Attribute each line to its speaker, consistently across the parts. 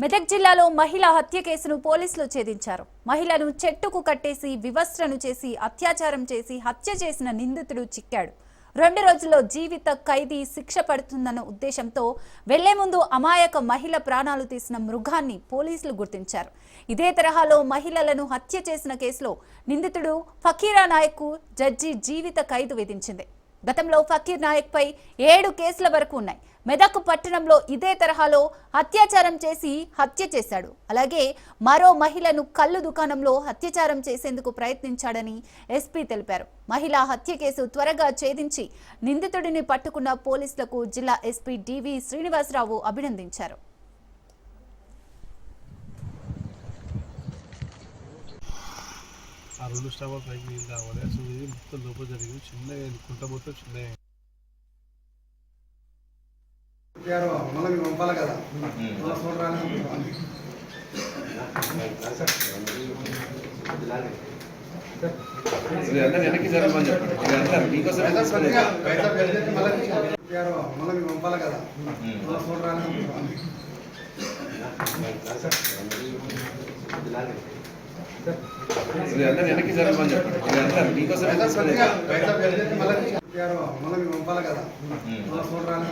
Speaker 1: మెదక్ జిల్లాలో మహిళ హత్య కేసును పోలీసులు ఛేదించారు. మహిళను చెట్టుకు కట్టేసి వివస్త్రను చేసి అత్యాచారం చేసి హత్య చేసిన నిందితుడు చిక్కాడు. రెండు రోజుల్లో జీవిత ఖైదీ శిక్ష పడుతుందన్న ఉద్దేశంతో వెళ్ళే ముందు అమాయక మహిళ ప్రాణాలు తీసిన మృగాన్ని పోలీసులు గుర్తించారు. ఇదే తరహాలో మహిళలను హత్య చేసిన కేసులో నిందితుడు ఫకీరా నాయక్కు జడ్జి జీవిత ఖైదు విధించింది. గతంలో ఫకీర్ నాయక్ పై ఏడు కేసుల వరకు ఉన్నాయి. మెదక్ పట్టణంలో ఇదే తరహాలో అత్యాచారం చేసి హత్య చేశాడు. అలాగే మరో మహిళను కళ్ళు దుకాణంలో అత్యాచారం చేసేందుకు ప్రయత్నించాడని ఎస్పీ తెలిపారు. మహిళా హత్య కేసు త్వరగా ఛేదించి నిందితుడిని పట్టుకున్న పోలీసులకు జిల్లా ఎస్పీ డివి శ్రీనివాసరావు అభినందించారు.
Speaker 2: ఆ రెండు స్టాఫ్ పైకి నీళ్ళు కావాలి అసలు ఇది మొత్తం లోపల జరిగింది. చిన్నగా కుంట మొత్తం చిన్నగా
Speaker 3: గారు మళ్ళీ మీకు పంపాలి కదా. చూడరాని
Speaker 4: వెనక్కి జరగమని చెప్పండి. తీసుకునేది.
Speaker 3: గారు మళ్ళీ మీకు పంపాలి కదా. చూడరాని
Speaker 4: వెనక్కి జరగమని చెప్పండి. తీసుకునేది.
Speaker 3: గారు మళ్ళీ మీకు పంపాలి కదా. చూడరాని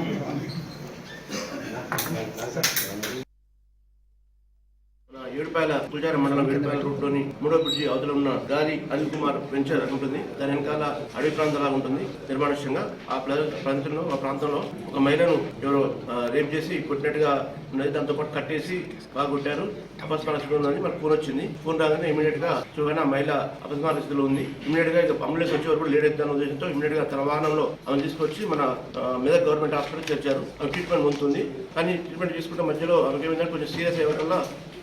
Speaker 5: Akan. ఏడుపాయల తులజార మండలం ఏడుపాయల రోడ్లోని మూడో బ్రిడ్జి అవతల ఉన్న గాలి అనిల్ కుమార్ వెంచర్ ఉంటుంది దాని వెనకాల అడవి ప్రాంతంలా ఉంటుంది నిర్మానుష్యంగా. ఆ ప్రాంతంలో ఆ ప్రాంతంలో ఒక మహిళను ఎవరో రేప్ చేసి కొట్టినట్టుగా ఉన్నది. దాంతో పాటు కట్టేసి బాగా కొట్టారు. అపస్మార స్థితిలో ఉందని మనకు ఫోన్ వచ్చింది. ఫోన్ రాగానే ఇమీడియట్గా చూడగానే ఆ మహిళ అపస్మార స్థితిలో ఉంది. ఇమీడియట్గా ఇక అంబులెన్స్ వచ్చే వరకు లేట్ అవుతుందన్న ఉద్దేశంతో ఇమీడియట్గా తన వాహనంలో ఆమె తీసుకొచ్చి మన మెదక్ గవర్నమెంట్ హాస్పిటల్ చేర్చారు. ఆమె ట్రీట్మెంట్ పొందుతుంది. కానీ ట్రీట్మెంట్ తీసుకుంటే మధ్యలో ఆమెకి కొంచెం సీరియస్ అయ్యే వల్ల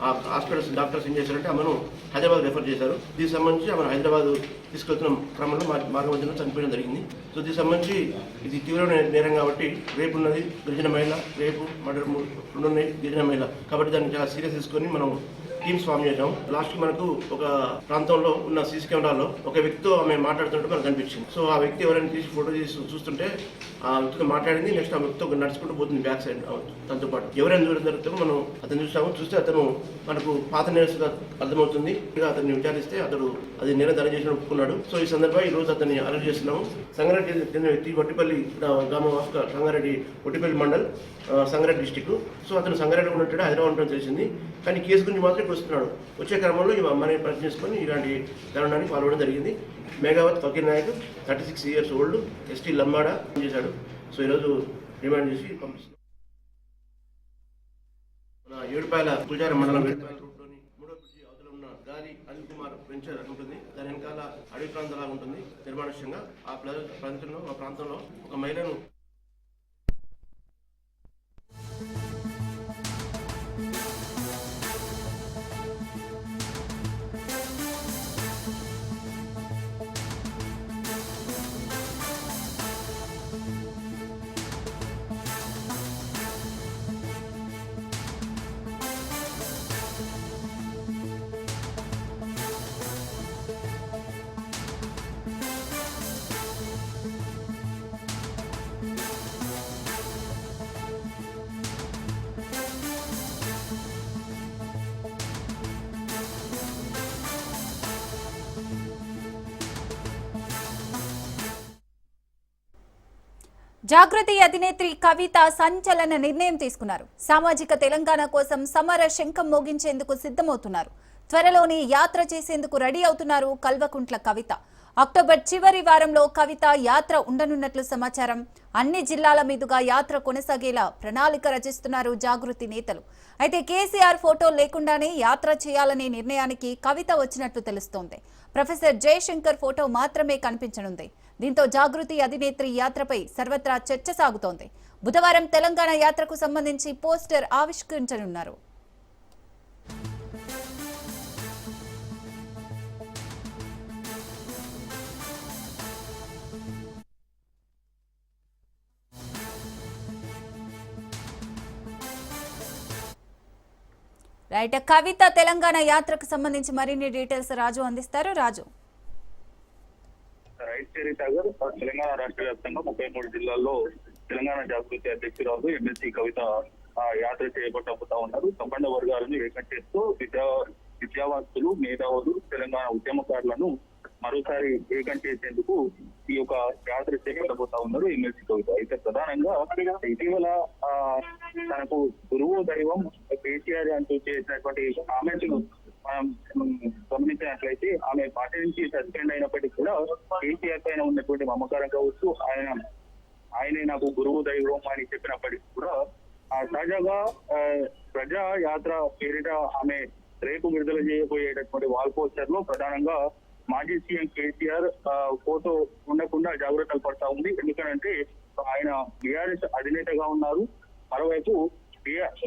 Speaker 5: ఆ హాస్పిటల్స్ డాక్టర్స్ ఏం చేశారంటే ఆమెను హైదరాబాద్ రెఫర్ చేశారు. దీనికి సంబంధించి ఆమెను హైదరాబాద్ తీసుకెళ్తున్న క్రమంలో మా మార్గ మధ్యలో చనిపోయడం జరిగింది. సో దీనికి సంబంధించి ఇది తీవ్రమైన నేరం కాబట్టి రేపు ఉన్నది గిరిజన మహిళ రేపు మర్డర్ ము- రెండు ఉన్నాయి గిరిజన మహిళ. కాబట్టి దాన్ని చాలా సీరియస్ తీసుకొని మనం టీమ్స్ ఫామ్ చేశాం లాస్ట్ మనకు ఒక ప్రాంతంలో ఉన్న సీసీ కెమెరాలో ఒక వ్యక్తితో ఆమె మాట్లాడుతుంటే మనకు కనిపించింది. సో ఆ వ్యక్తి ఎవరైనా తీసి ఫోటో తీసి చూస్తుంటే ఆ వ్యక్తితో మాట్లాడింది నెక్స్ట్ ఆ వ్యక్తితో నడుచుకుంటూ పోతుంది బ్యాక్ సైడ్ తనతో పాటు. ఎవరైనా చూడడం జరుగుతుందో మనం అతను చూసాము చూస్తే అతను మనకు పాత నేరస్తుగా అర్థమవుతుంది. ఇక అతన్ని విచారిస్తే అతడు అది నేరం తన చేసిన ఒప్పుకున్నాడు. సో ఈ సందర్భంగా ఈ రోజు అతన్ని అరెస్ట్ చేస్తున్నాము. సంగారెడ్డి చెందిన వ్యక్తి వట్టిపల్లి గ్రామం of Sangareddy Vattipalli mandal Sangareddy district so అతను సంగారెడ్డి ఉన్నట్టు హైదరాబాద్ ఉండడం తెలిసింది. కానీ కేసు గురించి మాత్రం ఇప్పుడు వస్తున్నాడు. వచ్చే క్రమంలో ఈ అమ్మని ప్రశ్న చేసుకొని ఇలాంటి దారుణానికి పాల్గొనడం జరిగింది. Meghavath Fakir Naik thirty six years old ST Lambada చేశాడు. సో ఈరోజు రిమాండ్ చేసి పంపిస్తున్నాం మన ఏడుపాయల తులజార మండలం ఏడుపాయల రూట్లోని మూడో బ్రిడ్జి అవతల ఉన్న గాలి అనిల్ కుమార్ వెంచర్ ఉంటుంది. దాని వెనకాల అడవి ప్రాంతంలా ఉంటుంది. నిర్మానుష్యంగా ఆ ప్ర- ప్రాంతంలో ఆ ప్రాంతంలో ఒక మహిళను
Speaker 1: జాగృతి అధినేత్రి కవిత సంచలన నిర్ణయం తీసుకున్నారు. సామాజిక తెలంగాణ కోసం సమర శంఖం మోగించేందుకు సిద్ధమవుతున్నారు. త్వరలోనే యాత్ర చేసేందుకు రెడీ అవుతున్నారు కల్వకుంట్ల కవిత. అక్టోబర్ చివరి వారంలో కవిత యాత్ర ఉండనున్నట్లు సమాచారం. అన్ని జిల్లాల మీదుగా యాత్ర కొనసాగేలా ప్రణాళిక రచిస్తున్నారు జాగృతి నేతలు. అయితే కేసీఆర్ ఫోటో లేకుండానే యాత్ర చేయాలనే నిర్ణయానికి కవిత వచ్చినట్లు తెలుస్తోంది. ప్రొఫెసర్ జయశంకర్ ఫోటో మాత్రమే కనిపించనుంది. దీంతో జాగృతి అధినేత్రి యాత్రపై సర్వత్రా చర్చ సాగుతోంది. బుధవారం తెలంగాణ యాత్రకు సంబంధించి పోస్టర్ ఆవిష్కరించనున్నారు. రైట్ కవిత తెలంగాణ యాత్రకు సంబంధించి మరిన్ని డీటెయిల్స్ రాజు అందిస్తారు. రాజు.
Speaker 6: రైట్ తెలంగాణ రాష్ట్ర వ్యాప్తంగా ముప్పై మూడు జిల్లాల్లో తెలంగాణ జాగృతి అధ్యక్షురాలు ఎమ్మెల్సీ కవిత ఆ, యాత్ర చేపట్టబోతా ఉన్నారు. సంబంధ వర్గాలను ఏకం చేస్తూ విద్యా విద్యావంతులు మేధావులు తెలంగాణ ఉద్యమకారులను మరోసారి ఏకం చేసేందుకు ఈ యొక్క యాత్ర చేపట్టబోతా ఉన్నారు ఎమ్మెల్సీ కవిత. అయితే ప్రధానంగా ఇటీవల తనకు గురువు దైవం కేసీఆర్ అంటూ చేసినటువంటి కామెంట్స్ మనం గమనించినట్లయితే ఆమె పార్టీ నుంచి సస్పెండ్ అయినప్పటికీ కూడా కేసీఆర్ పైన ఉన్నటువంటి మమకారం కావచ్చు ఆయన ఆయనే నాకు గురువు దైవం అని చెప్పినప్పటికీ కూడా తాజాగా ప్రజా యాత్ర పేరిట ఆమె రేపు విడుదల చేయబోయేటటువంటి వాల్ పోస్టర్లో ప్రధానంగా మాజీ సీఎం కేసీఆర్ ఆ, ఫోటో ఉండకుండా జాగ్రత్తలు పడతా ఉంది. ఎందుకంటే ఆయన బీఆర్ఎస్ అధినేతగా ఉన్నారు. మరోవైపు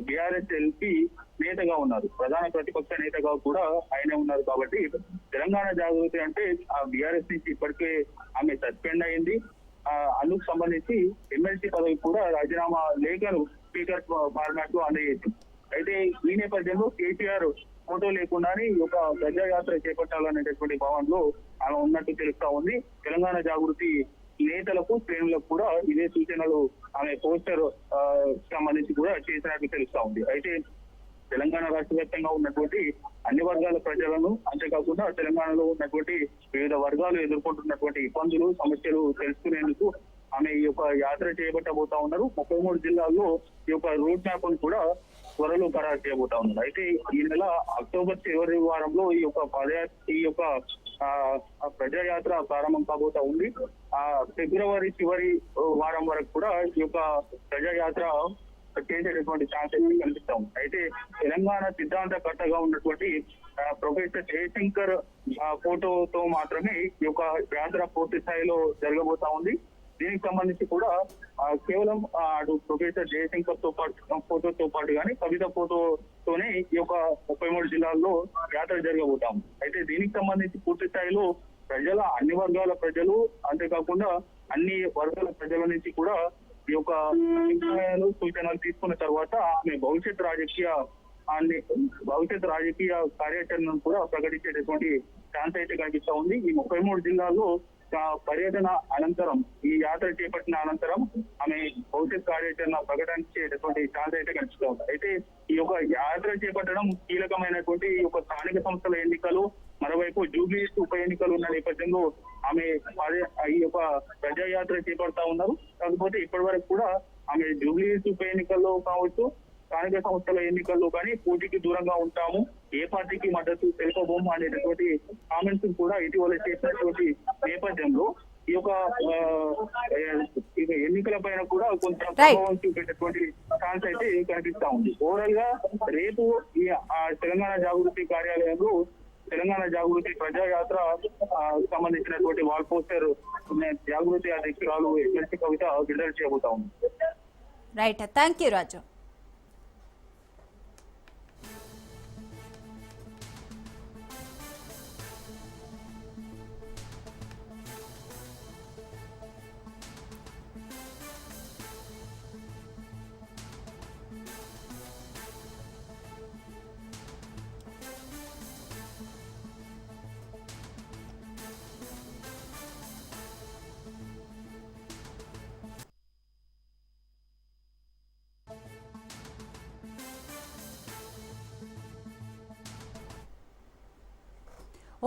Speaker 6: బీఆర్ఎస్ ఎల్పీ నేతగా ఉన్నారు. ప్రధాన ప్రతిపక్ష నేతగా కూడా ఆయనే ఉన్నారు కాబట్టి తెలంగాణ జాగృతి అంటే ఆ బీఆర్ఎస్ నుంచి ఇప్పటికే ఆమె సస్పెండ్ అయింది. ఆ, అందుకు సంబంధించి ఎమ్మెల్సీ పదవి కూడా రాజీనామా లేఖను స్పీకర్ ఫార్మాట్లో అందజేసింది. అయితే ఈ నేపథ్యంలో కేసీఆర్ ఫోటో లేకుండానే ఒక ప్రజాయాత్ర చేపట్టాలనేటటువంటి భావనలో ఆమె ఉన్నట్టు తెలుస్తా ఉంది. తెలంగాణ జాగృతి నేతలకు శ్రేణులకు కూడా ఇదే సూచనలు ఆమె పోస్టర్ ఆ, సంబంధించి కూడా చేసినట్టు తెలుస్తా ఉంది. అయితే తెలంగాణ రాష్ట్ర వ్యాప్తంగా ఉన్నటువంటి అన్ని వర్గాల ప్రజలను అంతేకాకుండా తెలంగాణలో ఉన్నటువంటి వివిధ వర్గాలు ఎదుర్కొంటున్నటువంటి ఇబ్బందులు సమస్యలు తెలుసుకునేందుకు ఆమె ఈ యొక్క యాత్ర చేయబట్టబోతా ఉన్నారు. ముప్పై మూడు జిల్లాల్లో ఈ యొక్క రూట్ మ్యాప్ కూడా త్వరలో ఖరారు చేయబోతా ఉన్నారు. అయితే ఈ నెల అక్టోబర్ చివరి వారంలో ఈ యొక్క పదయాత్ర ఈ యొక్క ప్రజాయాత్ర ప్రారంభం కాబోతా ఉంది. ఆ ఫిబ్రవరి చివరి వారం వరకు కూడా ఈ యొక్క ప్రజాయాత్ర చేసేటటువంటి ఛాన్సెస్ కనిపిస్తా ఉంది అయితే తెలంగాణ సిద్ధాంత కర్తగా ఉన్నటువంటి ప్రొఫెసర్ జయశంకర్ ఫోటోతో మాత్రమే ఈ యొక్క యాత్ర పూర్తి స్థాయిలో జరగబోతా ఉంది. దీనికి సంబంధించి కూడా కేవలం అటు ప్రొఫెసర్ జయశంకర్తో పాటు ఫోటోతో పాటు కానీ కవిత ఫోటోతోనే ఈ యొక్క ముప్పై మూడు జిల్లాల్లో యాత్ర జరగబోతాం అయితే దీనికి సంబంధించి పూర్తి స్థాయిలో ప్రజల అన్ని వర్గాల ప్రజలు అంతేకాకుండా అన్ని వర్గాల ప్రజల నుంచి కూడా ఈ యొక్క అభిప్రాయాలు సూచనలు తీసుకున్న తర్వాత ఆమె భవిష్యత్ రాజకీయ అన్ని భవిష్యత్ రాజకీయ కార్యాచరణను కూడా ప్రకటించేటటువంటి ఛాన్స్ అయితే కనిపిస్తా ఉంది. ఈ ముప్పై మూడు జిల్లాల్లో పర్యటన అనంతరం ఈ యాత్ర చేపట్టిన అనంతరం ఆమె భౌతిక కార్యాచరణ ప్రకటించేటటువంటి ఛాన్స్ అయితే కనిపిస్తా అయితే ఈ యొక్క యాత్ర చేపట్టడం కీలకమైనటువంటి ఈ యొక్క స్థానిక సంస్థల ఎన్నికలు మరోవైపు జూబ్లీ ఉప ఎన్నికలు ఉన్న నేపథ్యంలో ఆమె ఈ యొక్క ప్రజాయాత్ర చేపడతా ఉన్నారు. కాకపోతే ఇప్పటి వరకు కూడా ఆమె జూబ్లీ ఉప ఎన్నికల్లో కావచ్చు స్థానిక సంస్థల ఎన్నికల్లో కానీ పోటీకి దూరంగా ఉంటాము. ఏ పార్టీకి మద్దతు తెలుపబోము అనేటటువంటి కామెంట్స్ కూడా ఇటీవల చేసినటువంటి నేపథ్యంలో ఈ యొక్క ఎన్నికల పైన కూడా కొంత ప్రభావం చూపేటటువంటి ఛాన్స్ అయితే కనిపిస్తా ఉంది. ఓవరాల్గా రేపు ఈ తెలంగాణ జాగృతి కార్యాలయంలో తెలంగాణ జాగృతి ప్రజాయాత్ర సంబంధించినటువంటి వాల్ పోస్టర్ జాగృతి అధ్యక్షురాలు ఎమ్మెల్సీ కవిత విడుదల చేయబోతా ఉంది.
Speaker 1: Right thank you Raju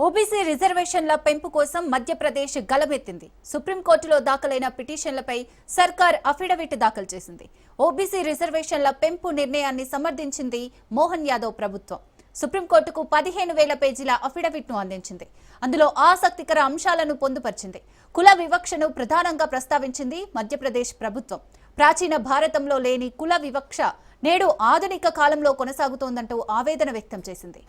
Speaker 1: OBC రిజర్వేషన్ల పెంపు కోసం మధ్యప్రదేశ్ గలమెత్తింది. సుప్రీంకోర్టులో దాఖలైన పిటిషన్లపై సర్కార్ అఫిడవిట్ దాఖలు చేసింది. ఓబీసీ రిజర్వేషన్ల పెంపు నిర్ణయాన్ని సమర్థించింది మోహన్ యాదవ్ ప్రభుత్వం. సుప్రీంకోర్టుకు పదిహేను వేల పేజీల అఫిడవిట్ను అందించింది. అందులో ఆసక్తికర అంశాలను పొందుపరిచింది. కుల వివక్షను ప్రధానంగా ప్రస్తావించింది మధ్యప్రదేశ్ ప్రభుత్వం. ప్రాచీన భారతంలో లేని కుల వివక్ష నేడు ఆధునిక కాలంలో కొనసాగుతోందంటూ ఆవేదన వ్యక్తం చేసింది.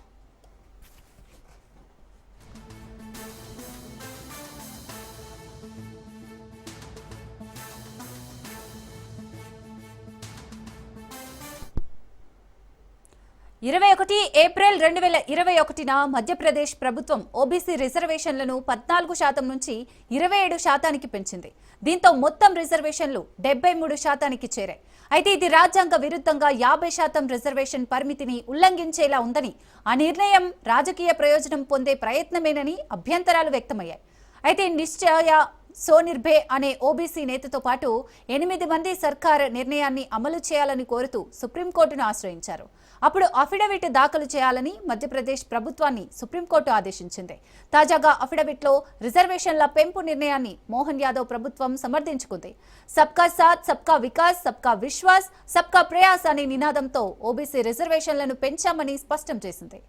Speaker 1: ఇరవై ఒకటి ఏప్రిల్ రెండు వేల ఇరవై ఒకటిన మధ్యప్రదేశ్ ప్రభుత్వం ఓబీసీ రిజర్వేషన్లను పద్నాలుగు శాతం నుంచి ఇరవై ఏడు శాతానికి పెంచింది. దీంతో మొత్తం రిజర్వేషన్లు డెబ్బై మూడు శాతానికి చేరాయి. అయితే ఇది రాజ్యాంగ విరుద్ధంగా యాభై శాతం రిజర్వేషన్ పరిమితిని ఉల్లంఘించేలా ఉందని ఆ నిర్ణయం రాజకీయ ప్రయోజనం పొందే ప్రయత్నమేనని అభ్యంతరాలు వ్యక్తమయ్యాయి. అయితే నిశ్చయ సోనిర్భే అనే ఓబీసీ నేతతో పాటు ఎనిమిది మంది సర్కార్ నిర్ణయాన్ని అమలు చేయాలని కోరుతూ సుప్రీంకోర్టును ఆశ్రయించారు. అప్పుడు అఫిడవిట్ దాఖలు చేయాలని మధ్యప్రదేశ్ ప్రభుత్వాన్ని సుప్రీంకోర్టు ఆదేశించింది. తాజాగా అఫిడవిట్లో రిజర్వేషన్ల పెంపు నిర్ణయాన్ని మోహన్ యాదవ్ ప్రభుత్వం సమర్థించుకుంది. సబ్కా సాత్ సబ్కా వికాస్ సబ్కా విశ్వాస్ సబ్కా ప్రయాస్ అనే నినాదంతో ఓబీసీ రిజర్వేషన్లను పెంచామని స్పష్టం చేసింది.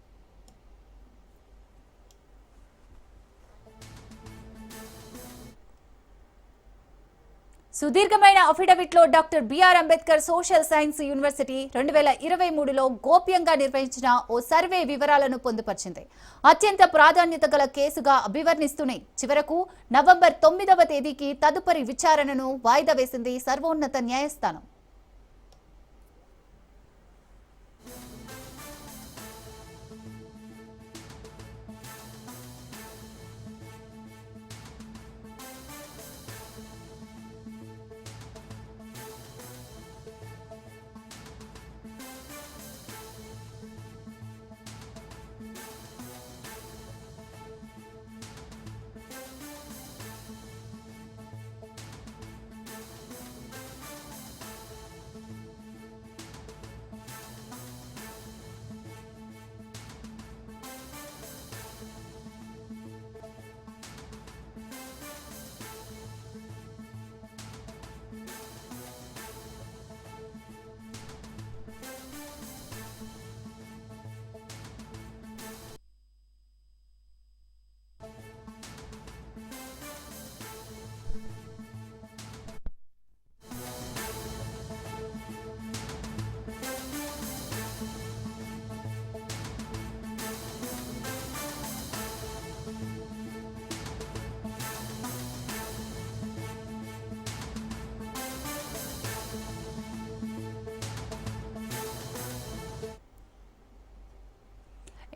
Speaker 1: సుదీర్ఘమైన అఫిడవిట్లో doctor BR Ambedkar social science university రెండు వేల ఇరవై మూడులో గోప్యంగా నిర్వహించిన ఓ సర్వే వివరాలను పొందుపరిచింది. అత్యంత ప్రాధాన్యత గల కేసుగా అభివర్ణిస్తూనే చివరకు నవంబర్ తొమ్మిదవ తేదీకి తదుపరి విచారణను వాయిదా వేసింది సర్వోన్నత న్యాయస్థానం.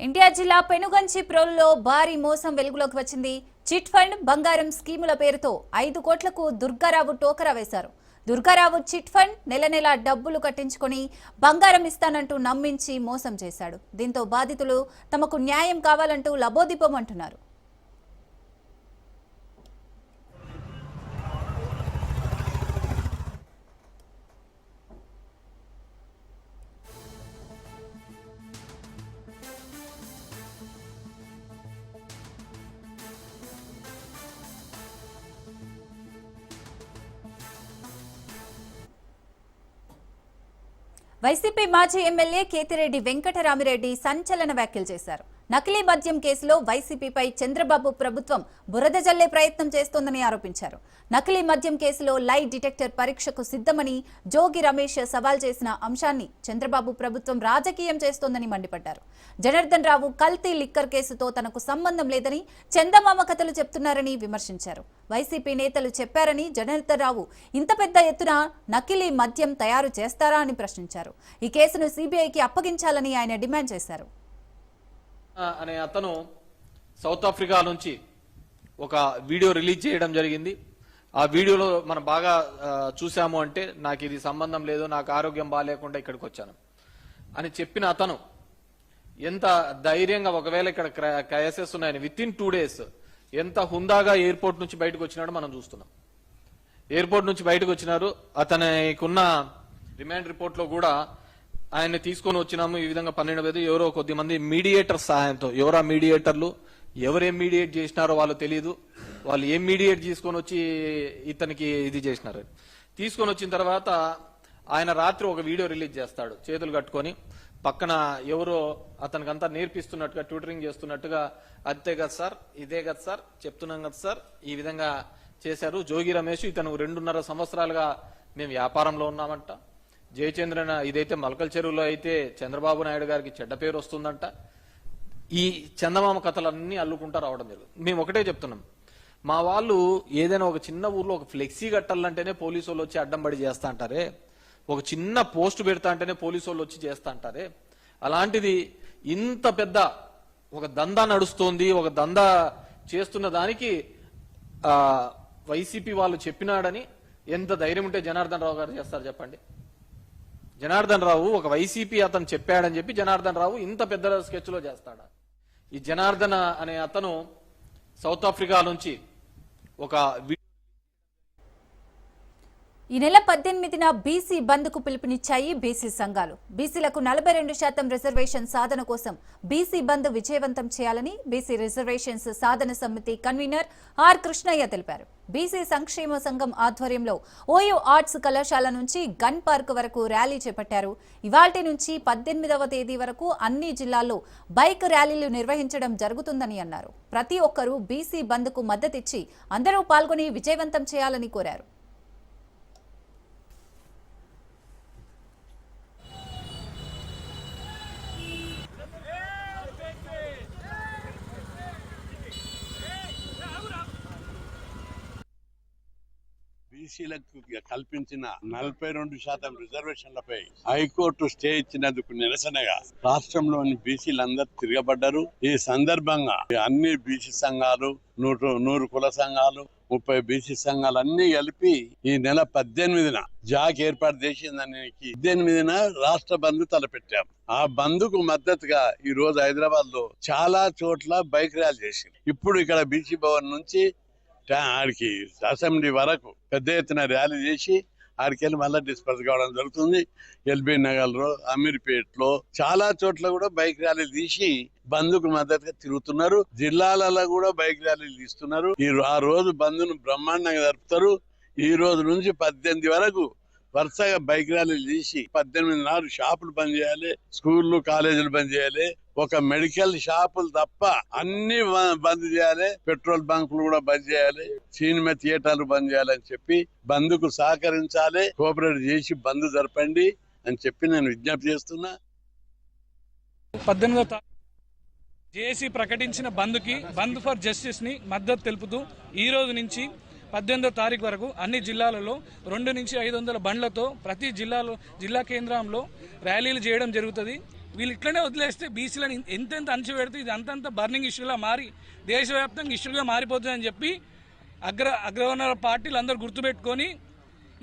Speaker 1: ఎన్టీఆర్ జిల్లా పెనుగంచి ప్రోల్లో భారీ మోసం వెలుగులోకి వచ్చింది. చిట్ ఫండ్ బంగారం స్కీముల పేరుతో ఐదు కోట్లకు దుర్గారావు టోకరా వేశారు. దుర్గారావు చిట్ ఫండ్ నెల నెల డబ్బులు కట్టించుకొని బంగారం ఇస్తానంటూ నమ్మించి మోసం చేశాడు. దీంతో బాధితులు తమకు న్యాయం కావాలంటూ లబోదిపం వైసీపీ మాజీ ఎమ్మెల్యే కేతిరెడ్డి వెంకటరామిరెడ్డి సంచలన వ్యాఖ్యలు చేశారు. నకిలీ మద్యం కేసులో వైసీపీపై చంద్రబాబు ప్రభుత్వం బురద జల్లే ప్రయత్నం చేస్తోందని ఆరోపించారు. నకిలీ మద్యం కేసులో లై డిటెక్టర్ పరీక్షకు సిద్ధమని జోగి రమేష్ సవాల్ చేసిన అంశాన్ని చంద్రబాబు ప్రభుత్వం రాజకీయం చేస్తోందని మండిపడ్డారు. జనార్దన్ రావు కల్తీ లిక్కర్ కేసుతో తనకు సంబంధం లేదని చందమామ కథలు చెప్తున్నారని విమర్శించారు. వైసీపీ నేతలు చెప్పారని జనార్దన్ రావు ఇంత పెద్ద ఎత్తున నకిలీ మద్యం తయారు చేస్తారా అని ప్రశ్నించారు. ఈ కేసును సీబీఐకి అప్పగించాలని ఆయన డిమాండ్ చేశారు.
Speaker 7: అనే అతను సౌత్ ఆఫ్రికా నుంచి ఒక వీడియో రిలీజ్ చేయడం జరిగింది. ఆ వీడియోలో మనం బాగా చూసాము అంటే నాకు ఇది సంబంధం లేదు నాకు ఆరోగ్యం బాగాలేకుండా ఇక్కడికి వచ్చాను అని చెప్పిన అతను ఎంత ధైర్యంగా ఒకవేళ ఇక్కడ కేసెస్ ఉన్నాయని విత్ ఇన్ టూ డేస్ ఎంత హుందాగా ఎయిర్పోర్ట్ నుంచి బయటకు వచ్చినాడో మనం చూస్తున్నాం. ఎయిర్పోర్ట్ నుంచి బయటకు వచ్చినారు. అతనికున్న రిమాండ్ రిపోర్ట్లో కూడా ఆయన్ని తీసుకొని వచ్చినాము. ఈ విధంగా పన్నెండు మంది ఎవరో కొద్ది మంది మీడియేటర్ సహాయంతో. ఎవరా మీడియేటర్లు? ఎవరేం మీడియేట్ చేసినారో వాళ్ళు తెలియదు వాళ్ళు ఏం మీడియేట్ తీసుకొని వచ్చి ఇతనికి ఇది చేసినారు. తీసుకొని వచ్చిన తర్వాత ఆయన రాత్రి ఒక వీడియో రిలీజ్ చేస్తాడు చేతులు కట్టుకొని. పక్కన ఎవరో అతనికంతా నేర్పిస్తున్నట్టుగా ట్యూటరింగ్ చేస్తున్నట్టుగా అంతే కదా సార్ ఇదే కదా సార్ చెప్తున్నాం కదా సార్ ఈ విధంగా చేశారు. జోగి రమేష్ ఇతను రెండున్నర సంవత్సరాలుగా మేము వ్యాపారంలో ఉన్నామంట. జయచంద్రన ఇదైతే మలకల్ చెరువులో అయితే చంద్రబాబు నాయుడు గారికి చెడ్డ పేరు వస్తుందంట. ఈ చందమామ కథలన్నీ అల్లుకుంటా రావడం జరుగుతుంది. మేము ఒకటే చెప్తున్నాం. మా వాళ్ళు ఏదైనా ఒక చిన్న ఊర్లో ఒక ఫ్లెక్సీ కట్టాలంటేనే పోలీసు వాళ్ళు వచ్చి అడ్డం పడి చేస్తా అంటారే? ఒక చిన్న పోస్ట్ పెడతా అంటేనే పోలీసు వాళ్ళు వచ్చి చేస్తా అంటారే? అలాంటిది ఇంత పెద్ద ఒక దందా నడుస్తోంది ఒక దందా చేస్తున్న దానికి వైసీపీ వాళ్ళు చెప్పినాడని ఎంత ధైర్యం ఉంటే జనార్దన్ రావు గారు చేస్తారు చెప్పండి. జనార్దన్ రావు ఒక వైసీపీ అతను చెప్పాడని చెప్పి జనార్దన్ రావు ఇంత పెద్ద స్కెచ్లో చేస్తాడా? ఈ జనార్దన అనే అతను సౌత్ ఆఫ్రికా నుంచి ఒక వి-
Speaker 1: ఈ నెల పద్దెనిమిదిన బీసీ బంద్కు పిలుపునిచ్చాయి బీసీ సంఘాలు. బీసీలకు నలభై రెండు శాతం రిజర్వేషన్ సాధన కోసం బీసీ బంద్ విజయవంతం చేయాలని బీసీ రిజర్వేషన్స్ సాధన సమితి కన్వీనర్ ఆర్ కృష్ణయ్య తెలిపారు. బీసీ సంక్షేమ సంఘం ఆధ్వర్యంలో ఓయూ ఆర్ట్స్ కళాశాల నుంచి గన్ పార్క్ వరకు ర్యాలీ చేపట్టారు. ఇవాల్టి నుంచి పద్దెనిమిదవ తేదీ వరకు అన్ని జిల్లాల్లో బైక్ ర్యాలీలు నిర్వహించడం జరుగుతుందని అన్నారు. ప్రతి ఒక్కరూ బీసీ బంద్కు మద్దతిచ్చి అందరూ పాల్గొని విజయవంతం చేయాలని కోరారు.
Speaker 8: బీసీలకు కల్పించిన నలభై రెండు శాతం రిజర్వేషన్లపై హైకోర్టు స్టే ఇచ్చినందుకు నిరసనగా రాష్ట్రంలోని బీసీలందరూ తిరగబడ్డారు. ఈ సందర్భంగా అన్ని బీసీ సంఘాలు నూట నూరు కుల సంఘాలు ముప్పై బీసీ సంఘాలు అన్ని కలిపి ఈ నెల పద్దెనిమిదిన జాక్ ఏర్పాటు చేసిందని పద్దెనిమిదిన రాష్ట్ర బంద్ తలపెట్టాం. ఆ బంద్కు మద్దతుగా ఈ రోజు హైదరాబాద్లో చాలా చోట్ల బైక్ ర్యాలీ చేసింది. ఇప్పుడు ఇక్కడ బీసీ భవన్ నుంచి ఆడికి అసెంబ్లీ వరకు పెద్ద ఎత్తున ర్యాలీ చేసి ఆడికి వెళ్ళి మళ్ళీ డిస్పర్స్ కావడం జరుగుతుంది. ఎల్బీ నగర్లో అమీర్పేటలో చాలా చోట్ల కూడా బైక్ ర్యాలీలు తీసి బంద్కు మద్దతుగా తిరుగుతున్నారు. జిల్లాలలో కూడా బైక్ ర్యాలీలు తీస్తున్నారు. ఈ ఆ రోజు బంద్ను బ్రహ్మాండంగా జరుపుతారు. ఈ రోజు నుంచి పద్దెనిమిది వరకు వరుసగా బైక్ ర్యాలీలు తీసి పద్దెనిమిది నాలుగు షాపులు బంద్ చేయాలి స్కూళ్ళు కాలేజీలు బంద్ చేయాలి. ఒక మెడికల్ షాపులు తప్ప అన్ని బంద్ చేయాలి. పెట్రోల్ బంకులు కూడా బంద్ చేయాలి. సినిమా థియేటర్లు బంద్ చేయాలని చెప్పి బంద్కు సహకరించాలి. కోఆపరేట్ చేసి బంద్ జరపండి అని చెప్పి నేను విజ్ఞప్తి చేస్తున్నా.
Speaker 9: పద్దెనిమిదో తారీఖు జేఏసీ ప్రకటించిన బంద్కి బంద్ ఫర్ జస్టిస్ని మద్దతు తెలుపుతూ ఈ రోజు నుంచి పద్దెనిమిదో తారీఖు వరకు అన్ని జిల్లాలలో రెండు నుంచి ఐదు వందల బండ్లతో ప్రతి జిల్లాలో జిల్లా కేంద్రంలో ర్యాలీలు చేయడం జరుగుతుంది. వీళ్ళు ఇట్లనే వదిలేస్తే బీసీలను ఎంతెంత అణచిపెడితే ఇది అంతంత బర్నింగ్ ఇష్యూలా మారి దేశవ్యాప్తంగా ఇష్యూగా మారిపోతుందని చెప్పి అగ్ర అగ్రవర్ణ పార్టీలు అందరూ గుర్తుపెట్టుకొని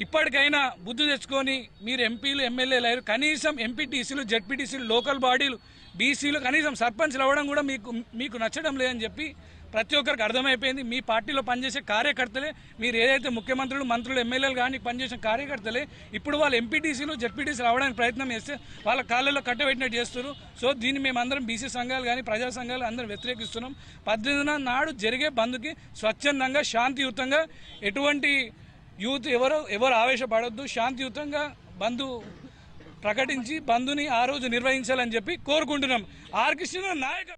Speaker 9: ఇప్పటికైనా బుద్ధి తెచ్చుకొని మీరు ఎంపీలు ఎమ్మెల్యేలు అయ్యారు కనీసం ఎంపీటీసీలు జడ్పీటీసీలు లోకల్ బాడీలు బీసీలు కనీసం సర్పంచ్లు అవ్వడం కూడా మీకు మీకు నచ్చడం లేదని చెప్పి ప్రతి ఒక్కరికి అర్థమైపోయింది. మీ పార్టీలో పనిచేసే కార్యకర్తలే మీరు ఏదైతే ముఖ్యమంత్రులు మంత్రులు ఎమ్మెల్యేలు కానీ పనిచేసిన కార్యకర్తలే ఇప్పుడు వాళ్ళు ఎంపీటీసీలు జడ్పీటీసీలు అవ్వడానికి ప్రయత్నం చేస్తే వాళ్ళ కాళ్ళలో కట్టబెట్టినట్టు చేస్తారు సో దీన్ని మేము అందరం బీసీ సంఘాలు కానీ ప్రజా సంఘాలు అందరం వ్యతిరేకిస్తున్నాం. పద్దెనిమిదిన నాడు జరిగే బంద్కి స్వచ్ఛందంగా శాంతియుతంగా ఎటువంటి యూత్ ఎవరు ఎవరు ఆవేశపడొద్దు. శాంతియుతంగా బంధు ప్రకటించి బంధుని ఆ రోజు నిర్వహించాలని చెప్పి కోరుకుంటున్నాం. ఆర్ కృష్ణ నాయక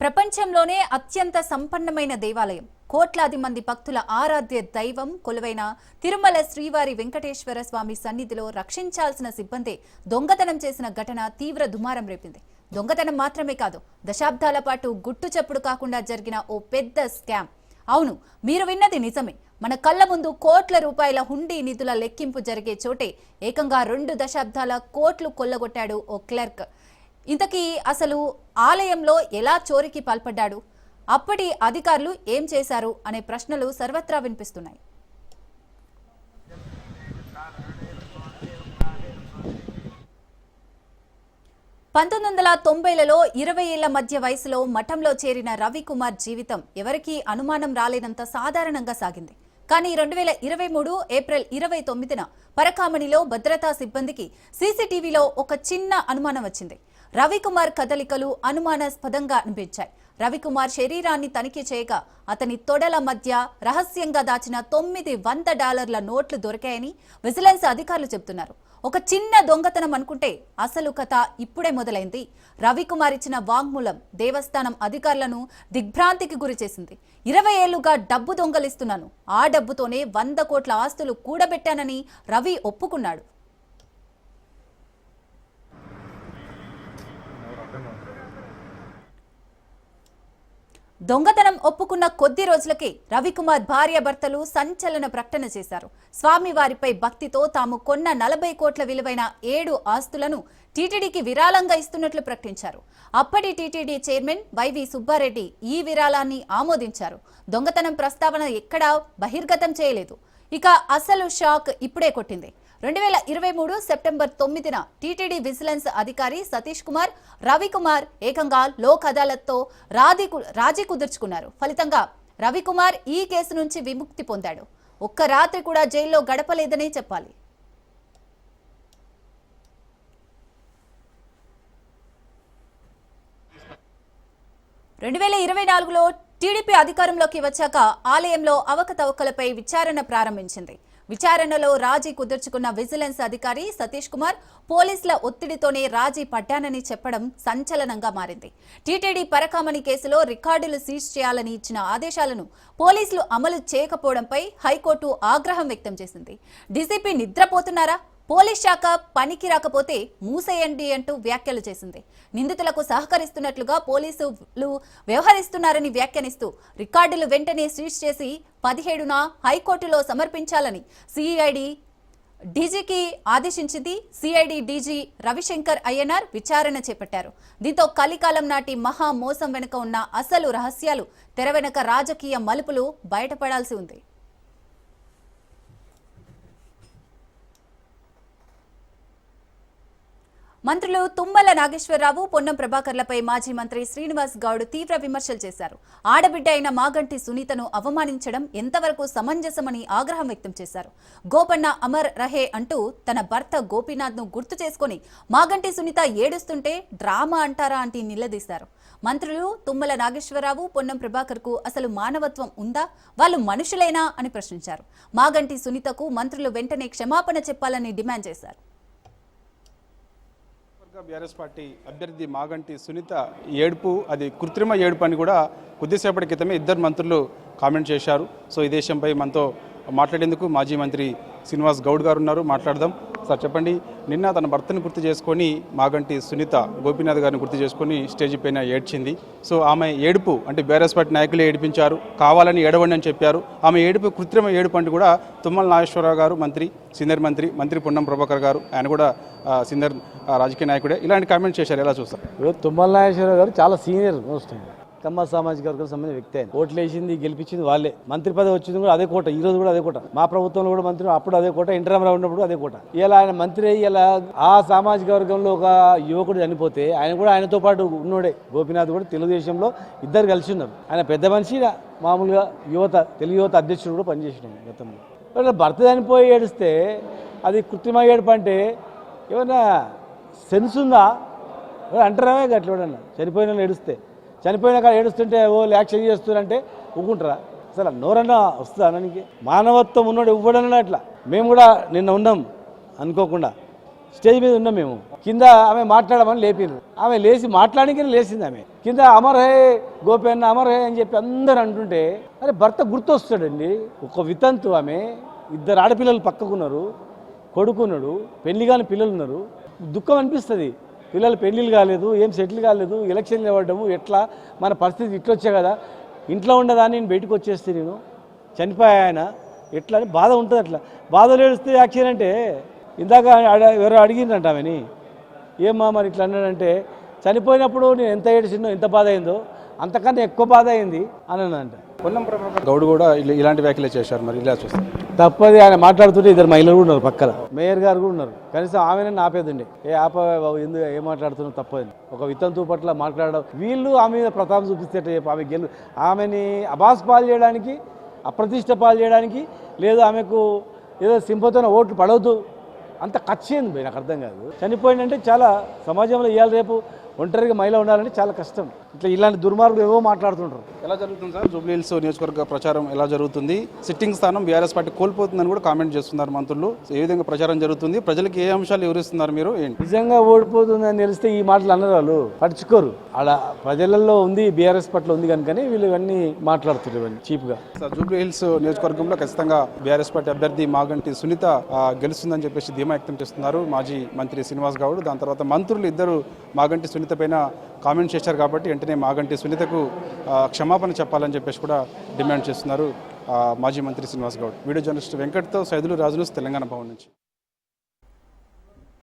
Speaker 1: ప్రపంచంలోనే అత్యంత సంపన్నమైన దేవాలయం. కోట్లాది మంది భక్తుల ఆరాధ్య దైవం కొలువైన తిరుమల శ్రీవారి వెంకటేశ్వర స్వామి సన్నిధిలో రక్షించాల్సిన సిబ్బందే దొంగతనం చేసిన ఘటన తీవ్ర దుమారం రేపింది. దొంగతనం మాత్రమే కాదు దశాబ్దాల పాటు గుట్టు చప్పుడు కాకుండా జరిగిన ఓ పెద్ద స్కామ్. అవును మీరు విన్నది నిజమే. మన కళ్ళ ముందు కోట్ల రూపాయల హుండీ నిధుల లెక్కింపు జరిగే చోటే ఏకంగా రెండు దశాబ్దాల కోట్లు కొల్లగొట్టాడు ఓ క్లర్క్. ఇంతకీ అసలు ఆలయంలో ఎలా చోరీకి పాల్పడ్డాడు? అప్పటి అధికారులు ఏం చేశారు? అనే ప్రశ్నలు సర్వత్రా వినిపిస్తున్నాయి. పంతొమ్మిది వందల తొంభైలలో ఇరవై ఏళ్ళ మధ్య వయసులో మఠంలో చేరిన రవికుమార్ జీవితం ఎవరికీ అనుమానం రాలేనంత సాధారణంగా సాగింది. కానీ రెండు వేల ఇరవై మూడు ఏప్రిల్ ఇరవై తొమ్మిదిన పరకామణిలో భద్రతా సిబ్బందికి సీసీటీవీలో ఒక చిన్న అనుమానం వచ్చింది. రవికుమార్ కదలికలు అనుమానాస్పదంగా అనిపించాయి. రవికుమార్ శరీరాన్ని తనిఖీ చేయగా అతని తొడల మధ్య రహస్యంగా దాచిన తొమ్మిది వంద డాలర్ల నోట్లు దొరికాయని విజిలెన్స్ అధికారులు చెబుతున్నారు. ఒక చిన్న దొంగతనం అనుకుంటే అసలు కథ ఇప్పుడే మొదలైంది. రవికుమార్ ఇచ్చిన వాంగ్మూలం దేవస్థానం అధికారులను దిగ్భ్రాంతికి గురి చేసింది. ఇరవై ఏళ్ళుగా డబ్బు దొంగలిస్తున్నాను. ఆ డబ్బుతోనే వంద కోట్ల ఆస్తులు కూడబెట్టానని రవి ఒప్పుకున్నాడు. దొంగతనం ఒప్పుకున్న కొద్ది రోజులకే రవికుమార్ భార్యాభర్తలు సంచలన ప్రకటన చేశారు. స్వామివారిపై భక్తితో తాము కొన్న నలభై కోట్ల విలువైన ఏడు ఆస్తులను టీటీడీకి విరాళంగా ఇస్తున్నట్లు ప్రకటించారు. అప్పటి టీటీడీ చైర్మన్ వైవి సుబ్బారెడ్డి ఈ విరాళాన్ని ఆమోదించారు. దొంగతనం ప్రస్తావన ఎక్కడా బహిర్గతం చేయలేదు. ఇక అసలు షాక్ ఇప్పుడే కొట్టింది. రెండు వేల ఇరవై మూడు సెప్టెంబర్ తొమ్మిదిన టీటీడీ విజిలెన్స్ అధికారి సతీష్ కుమార్ రవికుమార్ ఏకంగా లోక్ అదాలత్తో రాజీ కు- రాజీ కుదుర్చుకున్నారు. ఫలితంగా రవికుమార్ ఈ కేసు నుంచి విముక్తి పొందాడు. ఒక్క రాత్రి కూడా జైల్లో గడపలేదనే చెప్పాలి. రెండు వేల ఇరవై నాలుగులో టీడీపీ అధికారంలోకి వచ్చాక ఆలయంలో అవకతవకలపై విచారణ ప్రారంభించింది. విచారణలో రాజీ కుదుర్చుకున్న విజిలెన్స్ అధికారి సతీష్ కుమార్ పోలీసుల ఒత్తిడితోనే రాజీ పడ్డానని చెప్పడం సంచలనంగా మారింది. టీటీడీ పరకామణి కేసులో రికార్డులు సీజ్ చేయాలని ఇచ్చిన ఆదేశాలను పోలీసులు అమలు చేయకపోవడంపై హైకోర్టు ఆగ్రహం వ్యక్తం చేసింది. డీసీపీ నిద్రపోతున్నారా? పోలీస్ శాఖ పనికి రాకపోతే మూసేయండి అంటూ వ్యాఖ్యలు చేసింది. నిందితులకు సహకరిస్తున్నట్లుగా పోలీసులు వ్యవహరిస్తున్నారని వ్యాఖ్యానిస్తూ రికార్డులు వెంటనే సీజ్ చేసి పదిహేడున హైకోర్టులో సమర్పించాలని సిఐడి డీజీకి ఆదేశించింది. సిఐడి డీజీ రవిశంకర్ అయ్యనార్ విచారణ చేపట్టారు. దీంతో కలికాలం నాటి మహా మోసం వెనుక ఉన్న అసలు రహస్యాలు తెర వెనుక రాజకీయ మలుపులు బయటపడాల్సి ఉంది. మంత్రులు తుమ్మల నాగేశ్వరరావు పొన్నం ప్రభాకర్లపై మాజీ మంత్రి శ్రీనివాస్ గౌడ్ తీవ్ర విమర్శలు చేశారు. ఆడబిడ్డ అయిన మాగంటి సునీతను అవమానించడం ఎంతవరకు సమంజసమని ఆగ్రహం వ్యక్తం చేశారు. గోపన్న అమర్ రహే అంటూ తన భర్త గోపీనాథ్ను గుర్తు చేసుకుని మాగంటి సునీత ఏడుస్తుంటే డ్రామా అంటారా అంటూ నిలదీశారు. మంత్రులు తుమ్మల నాగేశ్వరరావు పొన్నం ప్రభాకర్కు అసలు మానవత్వం ఉందా? వాళ్ళు మనుషులేనా? అని ప్రశ్నించారు. మాగంటి సునీతకు మంత్రులు వెంటనే క్షమాపణ చెప్పాలని డిమాండ్ చేశారు.
Speaker 10: బీఆర్ఎస్ పార్టీ అభ్యర్థి మాగంటి సునీత ఏడుపు అది కృత్రిమ ఏడుపు అని కూడా కొద్దిసేపటి క్రితమే ఇద్దరు మంత్రులు కామెంట్ చేశారు. సో ఈ దేశంపై మనతో మాట్లాడేందుకు మాజీ మంత్రి శ్రీనివాస్ గౌడ్ గారు ఉన్నారు. మాట్లాడదాం. సార్ చెప్పండి. నిన్న తన భర్తను గుర్తు చేసుకొని మాగంటి సునీత గోపీనాథ్ గారిని గుర్తు చేసుకొని స్టేజ్ పైన ఏడ్చింది. సో ఆమె ఏడుపు అంటే బీఆర్ఎస్ పార్టీ నాయకులే ఏడిపించారు. కావాలని ఏడవండి అని చెప్పారు. ఆమె ఏడుపు కృత్రిమ ఏడుపు అంటే కూడా తుమ్మల నాగేశ్వరరావు గారు మంత్రి సీనియర్ మంత్రి మంత్రి పున్నం ప్రభాకర్ గారు ఆయన కూడా సీనియర్ రాజకీయ నాయకుడే. ఇలాంటి కామెంట్ చేశారు. ఎలా చూస్తారు?
Speaker 11: తుమ్మల నాగేశ్వరరావు గారు చాలా సీనియర్ మోస్ట్ కమ్మ సామాజిక వర్గం సంబంధించిన వ్యక్తి ఆయన. ఓట్లేసింది గెలిపించింది వాళ్ళే. మంత్రి పదవి వచ్చింది కూడా అదే కోట ఈ రోజు కూడా అదే కోట. మా ప్రభుత్వంలో కూడా మంత్రి అప్పుడు అదే కోట ఎన్టీ ఉన్నప్పుడు అదే కోట. ఇలా ఆయన మంత్రి అయ్యి ఇలా ఆ సామాజిక వర్గంలో ఒక యువకుడు చనిపోతే ఆయన కూడా ఆయనతో పాటు ఉన్నోడే. గోపినాథ్ కూడా తెలుగుదేశంలో ఇద్దరు కలిసి ఉన్నారు. ఆయన పెద్ద మనిషి మామూలుగా యువత తెలుగు యువత అధ్యక్షుడు కూడా పనిచేసినాడు గతంలో. వాళ్ళ భర్త చనిపోయి ఏడిస్తే అది కృత్రిమ ఏడుపు అంటే ఏమన్నా సెన్స్ ఉందా? అంటారా? అట్లా ఎవడన్నా చనిపోయిన వాళ్ళు ఏడుస్తే. చనిపోయిన కాడ ఏడుస్తుంటే ఓ యాక్షన్ చేస్తున్నారంటే ఊకుంటారా? అసలు నోరన్నా వస్తుందా అననికి మానవత్వం ఉన్నాడు ఇవ్వడన్నా అట్లా? మేము కూడా నిన్న ఉన్నాం అనుకోకుండా. స్టేజ్ మీద ఉన్నాం మేము. కింద ఆమె మాట్లాడమని లేపింది ఆమె లేచి మాట్లాడానికి లేచింది ఆమె. కింద అమర్ హే గోపి అన్న అమర్ హే అని చెప్పి అందరు అంటుంటే అరే భర్త గుర్తొస్తాడండి. ఒక వితంతు ఆమె ఇద్దరు ఆడపిల్లలు పక్కకున్నారు కొడుకున్నాడు పెళ్ళి కాని పిల్లలు ఉన్నారు దుఃఖం అనిపిస్తుంది. పిల్లలు పెళ్ళిళ్ళు కాలేదు ఏం సెటిల్ కాలేదు ఎలక్షన్లు ఇవ్వడము ఎట్లా? మన పరిస్థితి ఇట్లా వచ్చే కదా. ఇంట్లో ఉండదాన్ని నేను బయటకు వచ్చేస్తే నేను చనిపోయా ఆయన ఎట్లా అని బాధ ఉంటుంది అట్లా. బాధలు ఏడుస్తే యాక్షన్ అంటే ఇందాక ఎవరో అడిగిందంట ఆమెని. ఏమ్మా మరి ఇట్లా అన్నాడంటే చనిపోయినప్పుడు నేను ఎంత ఏడిచిందో ఎంత బాధ అయిందో అంతకన్నా ఎక్కువ బాధ అయింది అని
Speaker 10: పొన్నం ప్రభాకర్ గౌడ్ కూడా ఇలా- ఇలాంటి వ్యాఖ్యలే చేశారు మరి ఇలా చూస్తారు
Speaker 11: తప్పది ఆయన మాట్లాడుతుంటే ఇద్దరు మహిళలు కూడా ఉన్నారు పక్కన. మేయర్ గారు కూడా ఉన్నారు. కనీసం ఆమెనే ఆపేదండి ఏ ఆప బాబు ఎందుకు ఏం మాట్లాడుతున్నావు తప్పది ఒక వితంతు పట్ల మాట్లాడడం వీళ్ళు ఆమె మీద ప్రతాపం చూపిస్తే ఆమె గెలు ఆమెని అబాస్ పాలు చేయడానికి అప్రతిష్ట పాలు చేయడానికి లేదా ఆమెకు ఏదో సింపతోన ఓట్లు పడవద్దు. అంత కచ్చేంది నాకు అర్థం కాదు. చనిపోయిందంటే చాలా సమాజంలో ఇవాళ రేపు ఒంటరిగా మహిళ ఉండాలంటే చాలా కష్టం. ఇట్లా ఇలాంటి దుర్మార్గులు ఏవో మాట్లాడుతుంటారు.
Speaker 10: ఎలా జరుగుతుంది సార్? జూబ్లీ హిల్స్ నియోజకవర్గ ప్రచారం ఎలా జరుగుతుంది? సిట్టింగ్ స్థానం బీఆర్ఎస్ పార్టీ కోల్పోతుందని కూడా కామెంట్ చేస్తున్నారు మంత్రులు. ఏ విధంగా ప్రచారం జరుగుతుంది? ప్రజలకు ఏ అంశాలు వివరిస్తున్నారు మీరు? ఏంటి?
Speaker 11: నిజంగా ఓడిపోతుందని తెలిస్తే ఈ మాటలు అన్నారు వాళ్ళు. పట్టించుకోరు. ఆడ ప్రజలలో ఉంది బీఆర్ఎస్ పట్ల ఉంది కనుకనే వీళ్ళు ఇవన్నీ మాట్లాడుతున్నారు ఇవన్నీ చీప్గా.
Speaker 10: సార్ జూబ్లీ హిల్స్ నియోజకవర్గంలో ఖచ్చితంగా బీఆర్ఎస్ పార్టీ అభ్యర్థి మాగంటి సునీత గెలుస్తుందని చెప్పేసి ధీమా వ్యక్తం చేస్తున్నారు మాజీ మంత్రి శ్రీనివాస్ గౌడ్. దాని తర్వాత మంత్రులు ఇద్దరు మాగంటి సునీత పైన కామెంట్ చేశారు కాబట్టి వెంటనే మాగంటి సునీతకు క్షమాపణ చెప్పాలని చెప్పేసి కూడా డిమాండ్ చేస్తున్నారు మాజీ మంత్రి శ్రీనివాస్ గౌడ్. వీడియో జర్నలిస్ట్ వెంకట్తో సైదులు రాజులు తెలంగాణ భవన్ నుంచి.